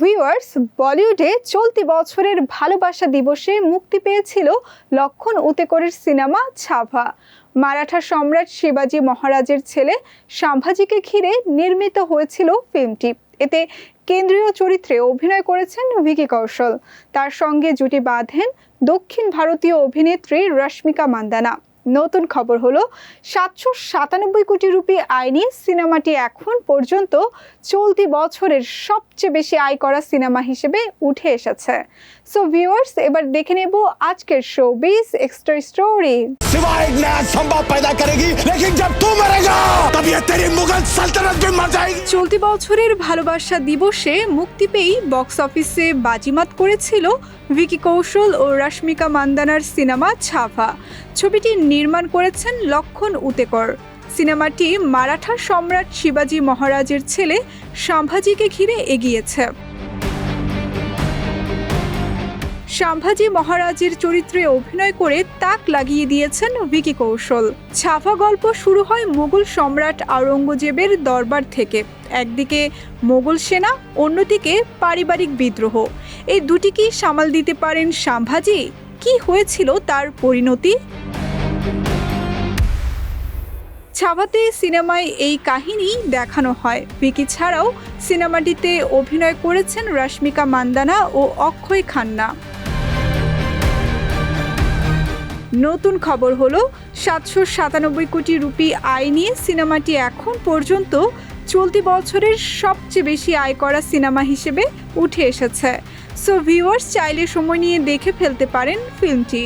Viewers বলিউডে চলতি বছরের ভালোবাসা দিবসে মুক্তি পেয়েছিল লক্ষণ উতেকরের সিনেমা ছাভা। মারাঠা সম্রাট শিবাজি মহারাজের ছেলে সাম্ভাজিকে ঘিরে নির্মিত হয়েছিল ফিল্মটি। এতে কেন্দ্রীয় চরিত্রে অভিনয় করেছেন ভিকি কৌশল। তার সঙ্গে জুটি বাঁধেন দক্ষিণ ভারতীয় অভিনেত্রী রশ্মিকা মান্দানা। নতুন খবর হলো সাতশো সাতানব্বই কোটি রুপি আয়নি সিনেমাটি এখন পর্যন্ত চলতি বছরের সবচেয়ে বেশি আয় করা সিনেমা হিসেবে উঠে এসেছে। সো ভিউয়ার্স এবার দেখে নেব আজকের শো বিস এক্সট্রা স্টোরি চলতি বছরের ভালোবাসা দিবসে মুক্তি পেয়েই বক্স অফিসে বাজিমাত করেছিল ভিকি কৌশল ও রশ্মিকা মান্দানার সিনেমা ছাভা ছবিটি নির্মাণ করেছেন লক্ষণ উতেকর। সিনেমাটি মারাঠা সম্রাট শিবাজি মহারাজের ছেলে সাম্ভাজিকে ঘিরে এগিয়েছে। সাম্ভাজি মহারাজের চরিত্রে অভিনয় করে তাক লাগিয়ে দিয়েছেন ভিকি কৌশল। ছাফা গল্প শুরু হয় মোগল সম্রাট আওরঙ্গজেবের দরবার থেকে। একদিকে মোগল সেনা, অন্যদিকে পারিবারিক বিদ্রোহ। এই দুটি কি সামাল দিতে পারেন সাম্ভাজি কি হয়েছিল তার পরিণতি? ছাভাতে সিনেমায় এই কাহিনী দেখানো হয়। ভিকি ছাড়াও সিনেমাটিতে অভিনয় করেছেন রশ্মিকা মান্দানা ও অক্ষয় খান্না। নতুন খবর হলো, সাতশো সাতানব্বই কোটি রুপি আয় নিয়ে সিনেমাটি এখন পর্যন্ত চলতি বছরের সবচেয়ে বেশি আয় করা সিনেমা হিসেবে উঠে এসেছে। সো ভিউয়ার্স চাইলে সময় নিয়ে দেখে ফেলতে পারেন ফিল্মটি।